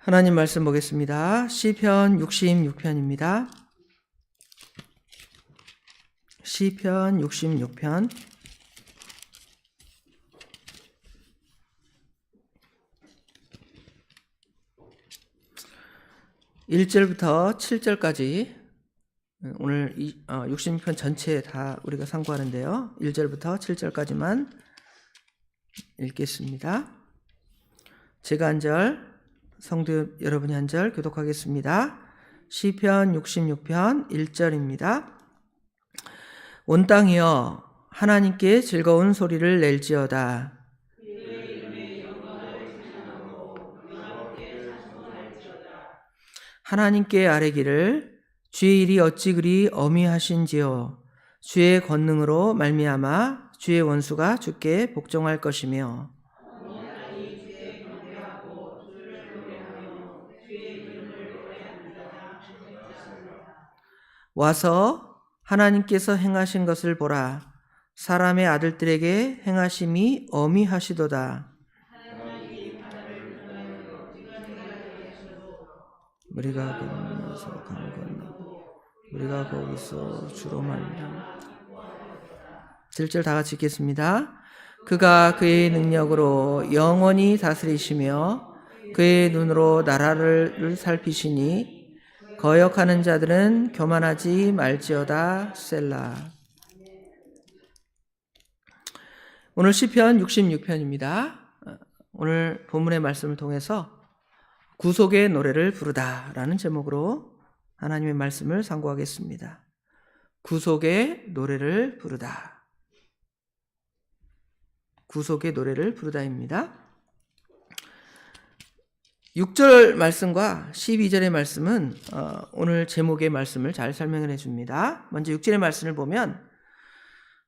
하나님 말씀 보겠습니다. 시편 66편입니다. 시편 66편 1절부터 7절까지 오늘 이- 어, 66편 전체 다 우리가 상고하는데요. 1절부터 7절까지만 읽겠습니다. 제가 한 절, 성도 여러분이 한 절 교독하겠습니다. 시편 66편 1절입니다. 온 땅이여 하나님께 즐거운 소리를 낼지어다. 하나님께 아뢰기를 주의 일이 어찌 그리 어미하신지요 주의 권능으로 말미암아 주의 원수가 주께 복종할 것이며 와서 하나님께서 행하신 것을 보라. 사람의 아들들에게 행하심이 어미하시도다. 우리가 건너서 강 건너고 우리가 거기서 주로 말미암아 7절 다 같이 읽겠습니다. 그가 그의 능력으로 영원히 다스리시며 그의 눈으로 나라를 살피시니 거역하는 자들은 교만하지 말지어다 셀라. 오늘 시편 66편입니다. 오늘 본문의 말씀을 통해서 구속의 노래를 부르다라는 제목으로 하나님의 말씀을 상고하겠습니다. 구속의 노래를 부르다. 구속의 노래를 부르다입니다. 6절 말씀과 12절의 말씀은 어, 오늘 제목의 말씀을 잘 설명을 해줍니다. 먼저 6절의 말씀을 보면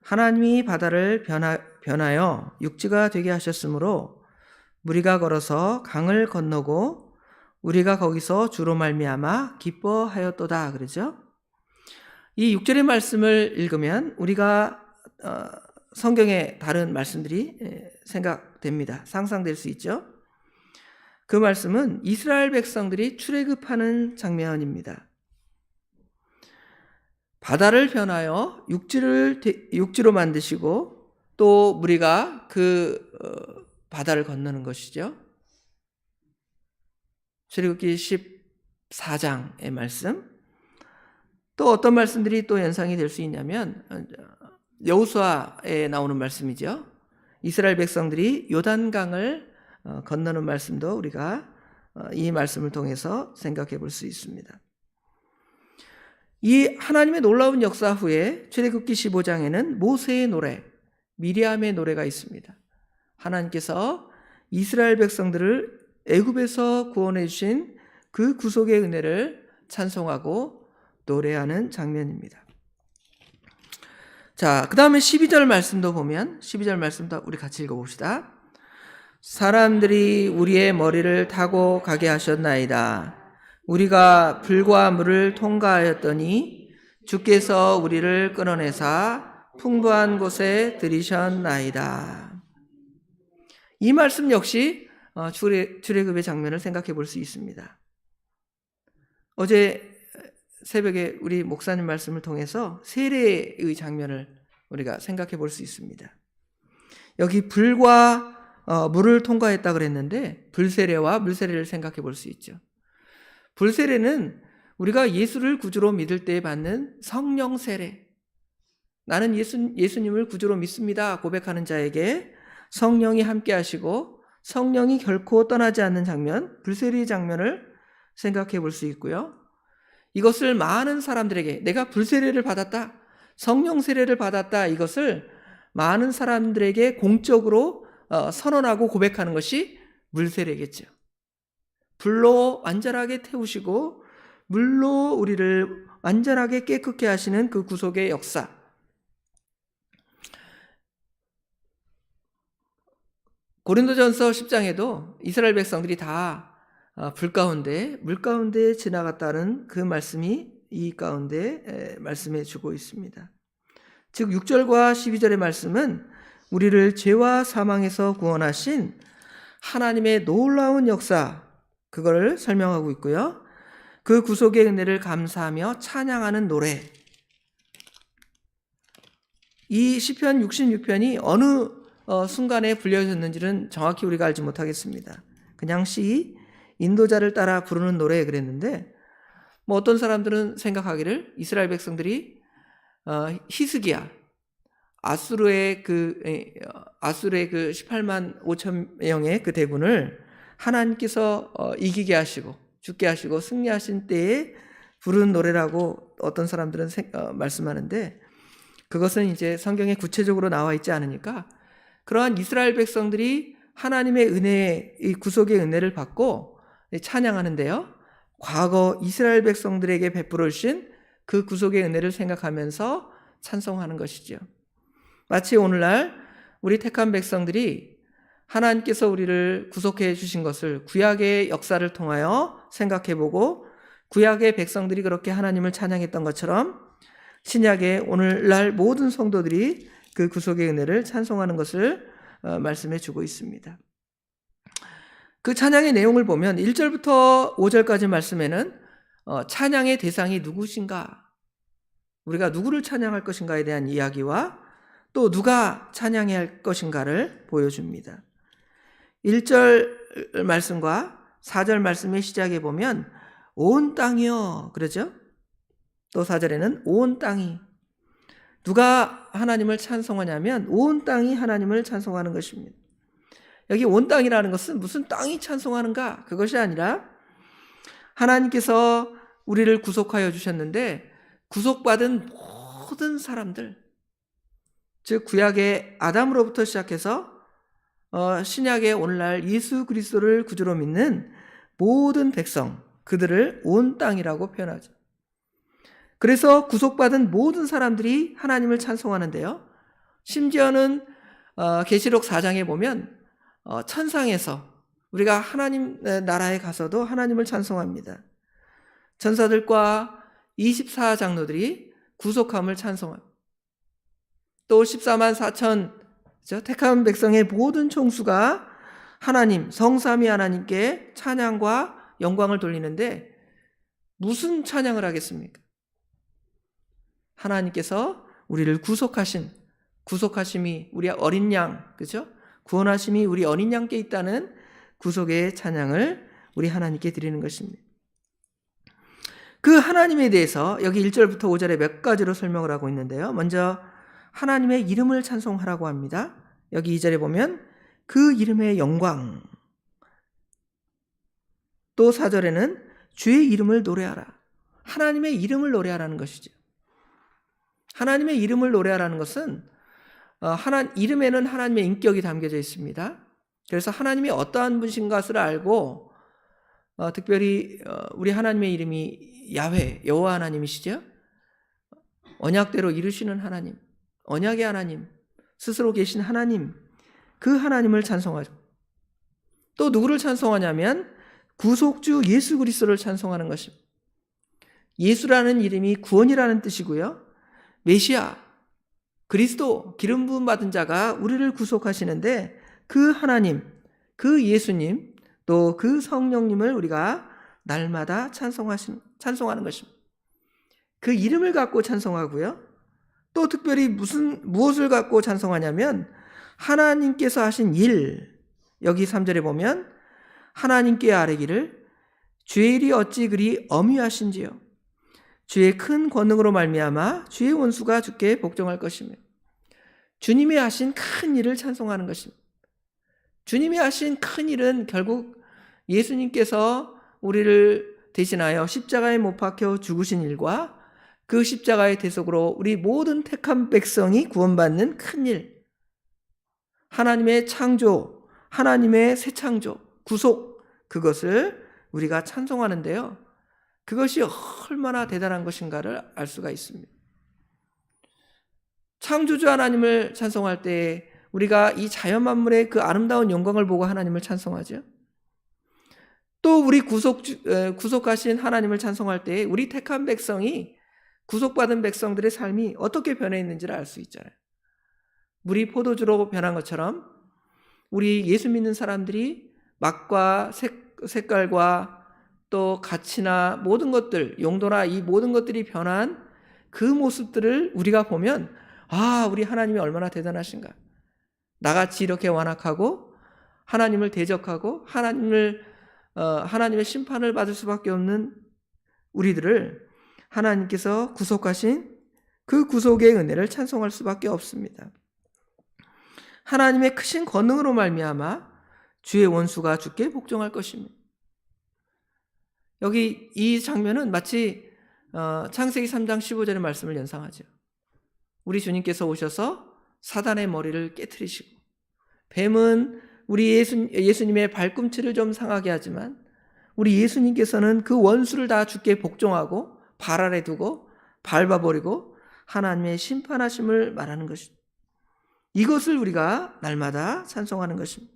하나님이 바다를 변하, 변하여 육지가 되게 하셨으므로 무리가 걸어서 강을 건너고 우리가 거기서 주로 말미암아 기뻐하였도다 그러죠. 이 6절의 말씀을 읽으면 우리가 어, 성경의 다른 말씀들이 생각됩니다. 상상될 수 있죠. 그 말씀은 이스라엘 백성들이 출애굽하는 장면입니다. 바다를 변하여 육지를 육지로 만드시고 또 우리가 그 어, 바다를 건너는 것이죠. 출애굽기 14장의 말씀. 또 어떤 말씀들이 또 연상이 될 수 있냐면 여호수아에 나오는 말씀이죠. 이스라엘 백성들이 요단강을 어, 건너는 말씀도 우리가 어, 이 말씀을 통해서 생각해 볼 수 있습니다. 이 하나님의 놀라운 역사 후에 출애굽기 15장에는 모세의 노래, 미리암의 노래가 있습니다. 하나님께서 이스라엘 백성들을 애굽에서 구원해 주신 그 구속의 은혜를 찬송하고 노래하는 장면입니다. 자, 그 다음에 12절 말씀도 보면, 12절 말씀도 우리 같이 읽어봅시다. 사람들이 우리의 머리를 타고 가게 하셨나이다. 우리가 불과 물을 통과하였더니 주께서 우리를 끊어내사 풍부한 곳에 들이셨나이다. 이 말씀 역시 어, 출애굽의 장면을 생각해 볼 수 있습니다. 어제 새벽에 우리 목사님 말씀을 통해서 세례의 장면을 우리가 생각해 볼 수 있습니다. 여기 불과 어, 물을 통과했다 그랬는데 불세례와 물세례를 생각해 볼 수 있죠. 불세례는 우리가 예수를 구주로 믿을 때 받는 성령 세례. 나는 예수, 예수님을 구주로 믿습니다. 고백하는 자에게 성령이 함께 하시고 성령이 결코 떠나지 않는 장면, 불세례의 장면을 생각해 볼 수 있고요. 이것을 많은 사람들에게 내가 불세례를 받았다. 성령 세례를 받았다. 이것을 많은 사람들에게 공적으로 어, 선언하고 고백하는 것이 물세례겠죠. 불로 완전하게 태우시고 물로 우리를 완전하게 깨끗게 하시는 그 구속의 역사. 고린도전서 10장에도 이스라엘 백성들이 다 불 가운데 물 가운데 지나갔다는 그 말씀이 이 가운데 말씀해 주고 있습니다. 즉 6절과 12절의 말씀은 우리를 죄와 사망에서 구원하신 하나님의 놀라운 역사, 그거를 설명하고 있고요. 그 구속의 은혜를 감사하며 찬양하는 노래. 이 시편 66편이 어느 어, 순간에 불려졌는지는 정확히 우리가 알지 못하겠습니다. 그냥 시 인도자를 따라 부르는 노래 그랬는데 뭐 어떤 사람들은 생각하기를 이스라엘 백성들이 어, 히스기야 아수르의 그 아수르의 그 18만 5천 명의 그 대군을 하나님께서 어, 이기게 하시고 죽게 하시고 승리하신 때에 부른 노래라고 어떤 사람들은 생- 어, 말씀하는데 그것은 이제 성경에 구체적으로 나와 있지 않으니까 그러한 이스라엘 백성들이 하나님의 은혜, 이 구속의 은혜를 받고 찬양하는데요. 과거 이스라엘 백성들에게 베풀어 주신 그 구속의 은혜를 생각하면서 찬송하는 것이죠. 마치 오늘날 우리 택한 백성들이 하나님께서 우리를 구속해 주신 것을 구약의 역사를 통하여 생각해 보고 구약의 백성들이 그렇게 하나님을 찬양했던 것처럼 신약의 오늘날 모든 성도들이 그 구속의 은혜를 찬송하는 것을 어, 말씀해 주고 있습니다. 그 찬양의 내용을 보면 1절부터 5절까지 말씀에는 어, 찬양의 대상이 누구신가? 우리가 누구를 찬양할 것인가에 대한 이야기와 또 누가 찬양해야 할 것인가를 보여줍니다. 1절 말씀과 4절 말씀의 시작에 보면 온 땅이여 그러죠? 또 4절에는 온 땅이 누가 하나님을 찬송하냐면 온 땅이 하나님을 찬송하는 것입니다. 여기 온 땅이라는 것은 무슨 땅이 찬송하는가 그것이 아니라 하나님께서 우리를 구속하여 주셨는데 구속받은 모든 사람들 즉 구약의 아담으로부터 시작해서 어, 신약의 오늘날 예수 그리스도를 구주로 믿는 모든 백성 그들을 온 땅이라고 표현하죠. 그래서 구속받은 모든 사람들이 하나님을 찬송하는데요. 심지어는 어, 계시록 4장에 보면 어, 천상에서 우리가 하나님 나라에 가서도 하나님을 찬송합니다. 전사들과 24장로들이 구속함을 찬송합니다. 또 14만 4천 택한 백성의 모든 총수가 하나님 성삼위 하나님께 찬양과 영광을 돌리는데 무슨 찬양을 하겠습니까? 하나님께서 우리를 구속하신 구속하심이 우리 어린 양 그죠? 구원하심이 우리 어린 양께 있다는 구속의 찬양을 우리 하나님께 드리는 것입니다. 그 하나님에 대해서 여기 1절부터 5절에 몇 가지로 설명을 하고 있는데요. 먼저 하나님의 이름을 찬송하라고 합니다. 여기 2절에 보면 그 이름의 영광. 또 4절에는 주의 이름을 노래하라. 하나님의 이름을 노래하라는 것이죠. 하나님의 이름을 노래하라는 것은 어, 하나 이름에는 하나님의 인격이 담겨져 있습니다. 그래서 하나님이 어떠한 분신 것을 알고 어, 특별히 어, 우리 하나님의 이름이 야훼 여호와 하나님이시죠. 언약대로 이루시는 하나님, 언약의 하나님, 스스로 계신 하나님, 그 하나님을 찬송하죠. 또 누구를 찬송하냐면 구속주 예수 그리스도를 찬송하는 것입니다. 예수라는 이름이 구원이라는 뜻이고요. 메시아, 그리스도, 기름 부음 받은 자가 우리를 구속하시는데 그 하나님, 그 예수님, 또 그 성령님을 우리가 날마다 찬송하신, 찬송하는 것입니다. 그 이름을 갖고 찬송하고요. 또 특별히 무슨, 무엇을 갖고 찬송하냐면 하나님께서 하신 일, 여기 3절에 보면 하나님께 아뢰기를 주의 일이 어찌 그리 엄위하신지요. 주의 큰 권능으로 말미암아 주의 원수가 주께 복종할 것이며 주님이 하신 큰 일을 찬송하는 것입니다. 주님이 하신 큰 일은 결국 예수님께서 우리를 대신하여 십자가에 못 박혀 죽으신 일과 그 십자가의 대속으로 우리 모든 택한 백성이 구원받는 큰 일. 하나님의 창조, 하나님의 새 창조, 구속, 그것을 우리가 찬송하는데요. 그것이 얼마나 대단한 것인가를 알 수가 있습니다. 창조주 하나님을 찬송할 때 우리가 이 자연 만물의 그 아름다운 영광을 보고 하나님을 찬송하죠. 또 우리 구속 구속하신 하나님을 찬송할 때 우리 택한 백성이 구속받은 백성들의 삶이 어떻게 변해 있는지를 알 수 있잖아요. 물이 포도주로 변한 것처럼 우리 예수 믿는 사람들이 맛과 색, 그 색깔과 또 가치나 모든 것들, 용도나 이 모든 것들이 변한 그 모습들을 우리가 보면 아, 우리 하나님이 얼마나 대단하신가. 나같이 이렇게 완악하고 하나님을 대적하고 하나님을 어, 하나님의 심판을 받을 수밖에 없는 우리들을 하나님께서 구속하신 그 구속의 은혜를 찬송할 수밖에 없습니다. 하나님의 크신 권능으로 말미암아 주의 원수가 죽게 복종할 것입니다. 여기 이 장면은 마치 어, 창세기 3장 15절의 말씀을 연상하죠. 우리 주님께서 오셔서 사단의 머리를 깨뜨리시고 뱀은 우리 예수, 예수님의 발꿈치를 좀 상하게 하지만 우리 예수님께서는 그 원수를 다 죽게 복종하고 발 아래 두고 밟아버리고 하나님의 심판하심을 말하는 것입니다. 이것을 우리가 날마다 찬송하는 것입니다.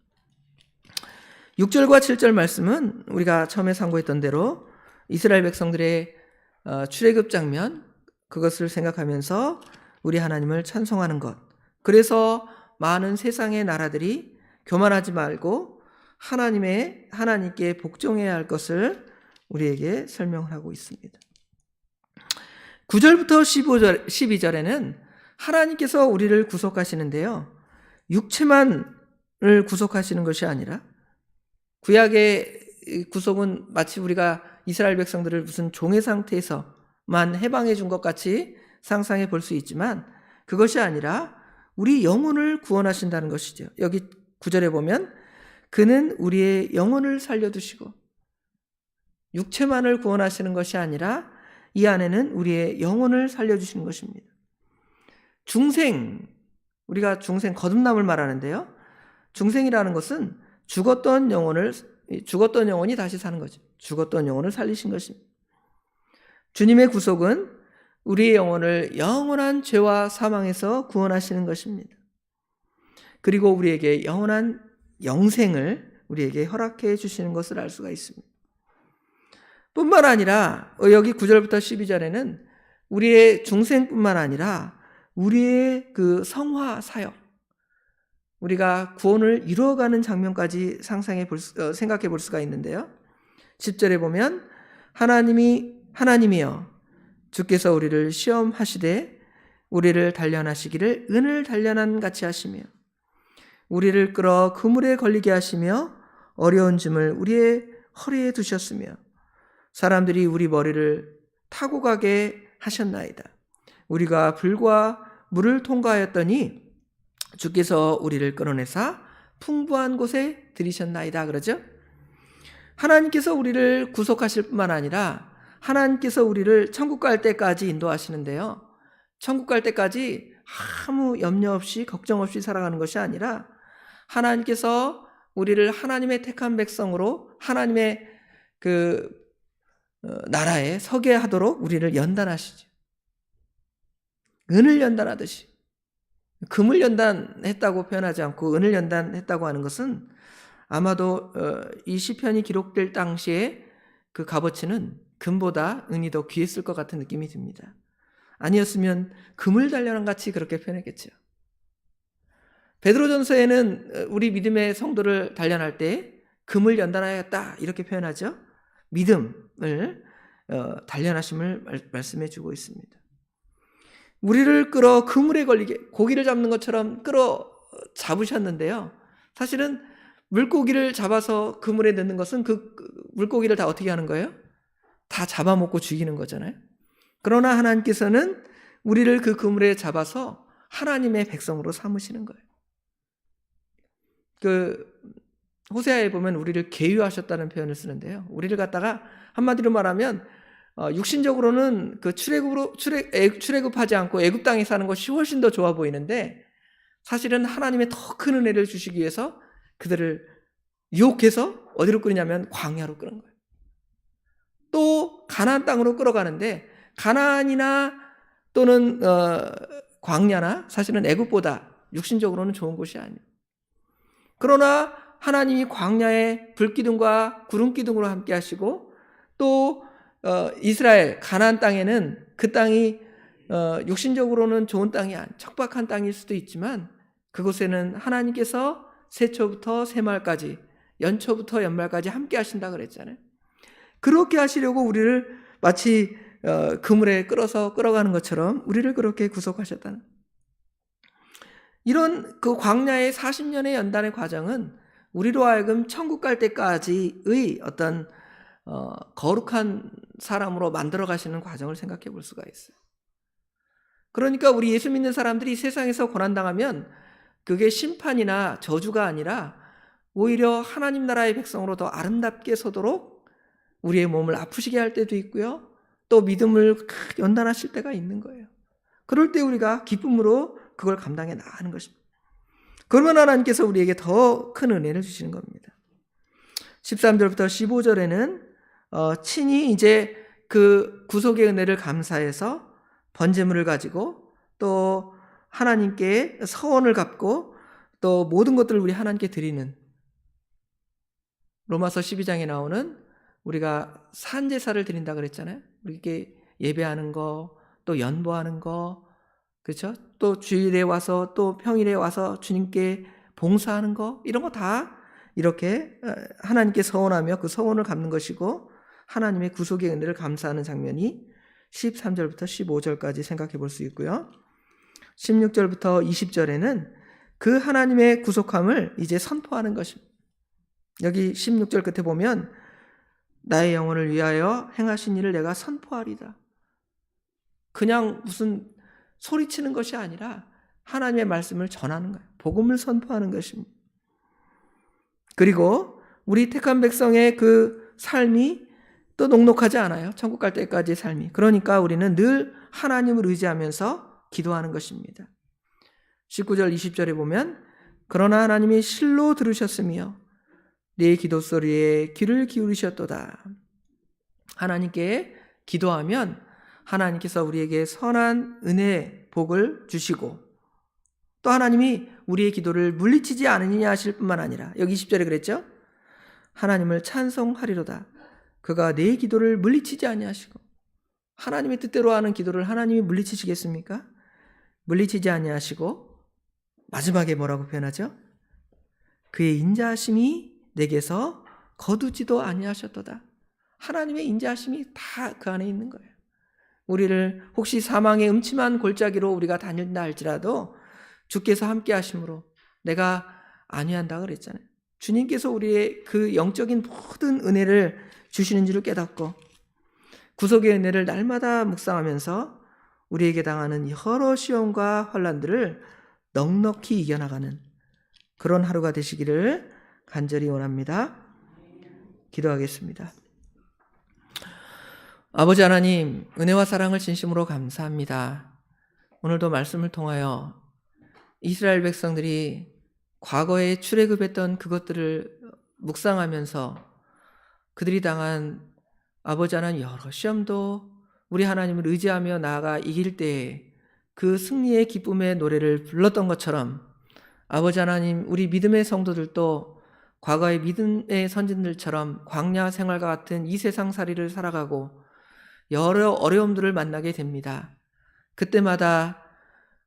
6절과 7절 말씀은 우리가 처음에 상고했던 대로 이스라엘 백성들의 어, 출애굽 장면 그것을 생각하면서 우리 하나님을 찬송하는 것. 그래서 많은 세상의 나라들이 교만하지 말고 하나님의 하나님께 복종해야 할 것을 우리에게 설명하고 있습니다. 9절부터 15절 12절에는 하나님께서 우리를 구속하시는데요. 육체만을 구속하시는 것이 아니라 구약의 구속은 마치 우리가 이스라엘 백성들을 무슨 종의 상태에서만 해방해 준 것 같이 상상해 볼 수 있지만 그것이 아니라 우리 영혼을 구원하신다는 것이죠. 여기 구절에 보면 그는 우리의 영혼을 살려두시고 육체만을 구원하시는 것이 아니라 이 안에는 우리의 영혼을 살려주시는 것입니다. 중생, 우리가 중생 거듭남을 말하는데요. 중생이라는 것은 죽었던 영혼을, 죽었던 영혼이 다시 사는 거죠. 죽었던 영혼을 살리신 것입니다. 주님의 구속은 우리의 영혼을 영원한 죄와 사망에서 구원하시는 것입니다. 그리고 우리에게 영원한 영생을 우리에게 허락해 주시는 것을 알 수가 있습니다. 뿐만 아니라 여기 9절부터 12절에는 우리의 중생뿐만 아니라 우리의 그 성화 사역 우리가 구원을 이루어가는 장면까지 상상해 볼 수, 어, 생각해 볼 수가 있는데요. 10절에 보면 하나님이 하나님이여 주께서 우리를 시험하시되 우리를 단련하시기를 은을 단련한 같이 하시며 우리를 끌어 그물에 걸리게 하시며 어려운 짐을 우리의 허리에 두셨으며 사람들이 우리 머리를 타고 가게 하셨나이다. 우리가 불과 물을 통과하였더니 주께서 우리를 끌어내사 풍부한 곳에 들이셨나이다. 그러죠? 하나님께서 우리를 구속하실 뿐만 아니라 하나님께서 우리를 천국 갈 때까지 인도하시는데요. 천국 갈 때까지 아무 염려 없이 걱정 없이 살아가는 것이 아니라 하나님께서 우리를 하나님의 택한 백성으로 하나님의 그 어, 나라에 서게 하도록 우리를 연단하시죠. 은을 연단하듯이 금을 연단했다고 표현하지 않고 은을 연단했다고 하는 것은 아마도 어, 이 시편이 기록될 당시에 그 값어치는 금보다 은이 더 귀했을 것 같은 느낌이 듭니다. 아니었으면 금을 단련한 같이 그렇게 표현했겠죠. 베드로전서에는 우리 믿음의 성도를 단련할 때 금을 연단하였다 이렇게 표현하죠. 믿음을 어, 단련하심을 말씀해 주고 있습니다. 우리를 끌어 그물에 걸리게 고기를 잡는 것처럼 끌어 잡으셨는데요. 사실은 물고기를 잡아서 그물에 넣는 것은 그 물고기를 다 어떻게 하는 거예요? 다 잡아먹고 죽이는 거잖아요. 그러나 하나님께서는 우리를 그 그물에 잡아서 하나님의 백성으로 삼으시는 거예요. 그 호세아에 보면 우리를 계유하셨다는 표현을 쓰는데요. 우리를 갖다가 한마디로 말하면 어, 육신적으로는 그 출애굽으로 출애 출애굽하지 않고 애굽 땅에 사는 것이 훨씬 더 좋아 보이는데 사실은 하나님의 더 큰 은혜를 주시기 위해서 그들을 유혹해서 어디로 끌냐면 광야로 끌은 거예요. 또 가나안 땅으로 끌어가는데 가나안이나 또는 어, 광야나 사실은 애굽보다 육신적으로는 좋은 곳이 아니에요. 그러나 하나님이 광야에 불기둥과 구름기둥으로 함께 하시고 또 어, 이스라엘 가나안 땅에는 그 땅이 어, 육신적으로는 좋은 땅이 아니 척박한 땅일 수도 있지만 그곳에는 하나님께서 세초부터 세말까지 연초부터 연말까지 함께 하신다 그랬잖아요. 그렇게 하시려고 우리를 마치 어, 그물에 끌어서 끌어가는 것처럼 우리를 그렇게 구속하셨다는. 이런 그 광야의 40년의 연단의 과정은 우리로 하여금 천국 갈 때까지의 어떤 어, 거룩한 사람으로 만들어 가시는 과정을 생각해 볼 수가 있어요. 그러니까 우리 예수 믿는 사람들이 세상에서 고난당하면 그게 심판이나 저주가 아니라 오히려 하나님 나라의 백성으로 더 아름답게 서도록 우리의 몸을 아프시게 할 때도 있고요. 또 믿음을 연단하실 때가 있는 거예요. 그럴 때 우리가 기쁨으로 그걸 감당해 나가는 것입니다. 그러면 하나님께서 우리에게 더 큰 은혜를 주시는 겁니다. 13절부터 15절에는 어, 친히 이제 그 구속의 은혜를 감사해서 번제물을 가지고 또 하나님께 서원을 갚고 또 모든 것들을 우리 하나님께 드리는 로마서 12장에 나오는 우리가 산제사를 드린다 그랬잖아요. 우리에게 예배하는 거, 또 연보하는 거, 그렇죠? 또 주일에 와서 또 평일에 와서 주님께 봉사하는 거 이런 거 다 이렇게 어, 하나님께 서원하며 그 서원을 갚는 것이고 하나님의 구속의 은혜를 감사하는 장면이 13절부터 15절까지 생각해 볼 수 있고요. 16절부터 20절에는 그 하나님의 구속함을 이제 선포하는 것입니다. 여기 16절 끝에 보면 나의 영혼을 위하여 행하신 일을 내가 선포하리다. 그냥 무슨 소리치는 것이 아니라 하나님의 말씀을 전하는 거예요. 복음을 선포하는 것입니다. 그리고 우리 택한 백성의 그 삶이 또 녹록하지 않아요. 천국 갈 때까지의 삶이. 그러니까 우리는 늘 하나님을 의지하면서 기도하는 것입니다. 19절 20절에 보면 그러나 하나님이 실로 들으셨으며 내 기도 소리에 귀를 기울이셨도다. 하나님께 기도하면 하나님께서 우리에게 선한 은혜, 복을 주시고 또 하나님이 우리의 기도를 물리치지 않으냐 하실 뿐만 아니라 여기 20절에 그랬죠? 하나님을 찬송하리로다. 그가 내 기도를 물리치지 아니하시고 하나님의 뜻대로 하는 기도를 하나님이 물리치시겠습니까? 물리치지 아니하시고 마지막에 뭐라고 표현하죠? 그의 인자하심이 내게서 거두지도 아니하셨도다. 하나님의 인자하심이 다 그 안에 있는 거예요. 우리를 혹시 사망의 음침한 골짜기로 우리가 다닌다 할지라도 주께서 함께 하심으로 내가 안위한다 그랬잖아요. 주님께서 우리의 그 영적인 모든 은혜를 주시는 줄을 깨닫고 구속의 은혜를 날마다 묵상하면서 우리에게 당하는 여러 시험과 환란들을 넉넉히 이겨나가는 그런 하루가 되시기를 간절히 원합니다. 기도하겠습니다. 아버지 하나님, 은혜와 사랑을 진심으로 감사합니다. 오늘도 말씀을 통하여 이스라엘 백성들이 과거에 출애굽했던 그것들을 묵상하면서 그들이 당한 아버지 하나님 여러 시험도 우리 하나님을 의지하며 나아가 이길 때에 그 승리의 기쁨의 노래를 불렀던 것처럼 아버지 하나님 우리 믿음의 성도들도 과거의 믿음의 선진들처럼 광야 생활과 같은 이 세상 살이를 살아가고 여러 어려움들을 만나게 됩니다. 그때마다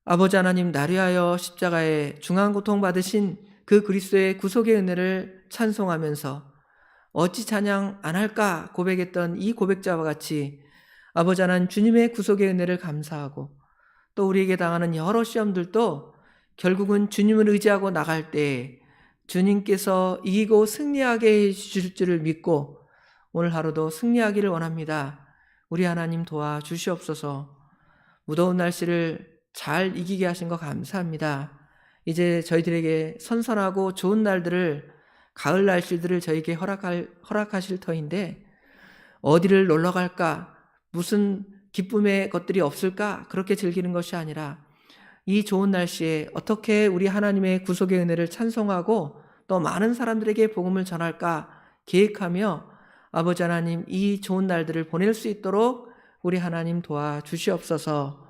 아버지 하나님 나리하여 십자가에 중한 고통 받으신 그 그리스도의 구속의 은혜를 찬송하면서 어찌 찬양 안 할까 고백했던 이 고백자와 같이 아버지 하나님 주님의 구속의 은혜를 감사하고 또 우리에게 당하는 여러 시험들도 결국은 주님을 의지하고 나갈 때 주님께서 이기고 승리하게 해주실 줄을 믿고 오늘 하루도 승리하기를 원합니다. 우리 하나님 도와 주시옵소서. 무더운 날씨를 잘 이기게 하신 거 감사합니다. 이제 저희들에게 선선하고 좋은 날들을 가을 날씨들을 저에게 허락할, 허락하실 터인데 어디를 놀러 갈까? 무슨 기쁨의 것들이 없을까? 그렇게 즐기는 것이 아니라 이 좋은 날씨에 어떻게 우리 하나님의 구속의 은혜를 찬송하고 또 많은 사람들에게 복음을 전할까 계획하며 아버지 하나님 이 좋은 날들을 보낼 수 있도록 우리 하나님 도와 주시옵소서.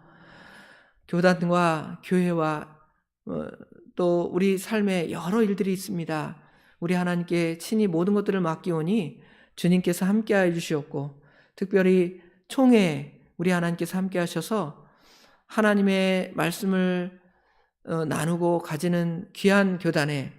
교단과 교회와 어, 또 우리 삶에 여러 일들이 있습니다. 우리 하나님께 친히 모든 것들을 맡기오니 주님께서 함께하여 주시옵고 특별히 총회 우리 하나님께서 함께하셔서 하나님의 말씀을 어, 나누고 가지는 귀한 교단에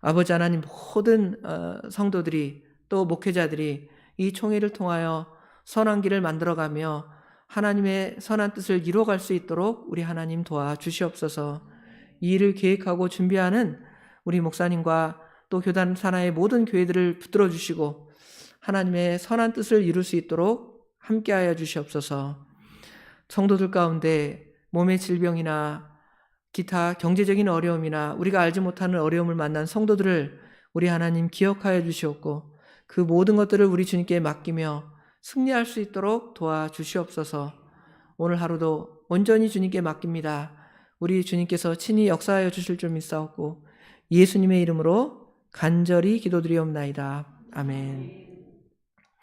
아버지 하나님 모든 어, 성도들이 또 목회자들이 이 총회를 통하여 선한 길을 만들어가며 하나님의 선한 뜻을 이루어갈 수 있도록 우리 하나님 도와 주시옵소서. 이 일을 계획하고 준비하는 우리 목사님과 또 교단 산하의 모든 교회들을 붙들어 주시고 하나님의 선한 뜻을 이룰 수 있도록 함께하여 주시옵소서. 성도들 가운데 몸의 질병이나 기타 경제적인 어려움이나 우리가 알지 못하는 어려움을 만난 성도들을 우리 하나님 기억하여 주시옵고 그 모든 것들을 우리 주님께 맡기며 승리할 수 있도록 도와 주시옵소서. 오늘 하루도 온전히 주님께 맡깁니다. 우리 주님께서 친히 역사하여 주실 줄 믿사옵고 예수님의 이름으로 간절히 기도드리옵나이다. 아멘.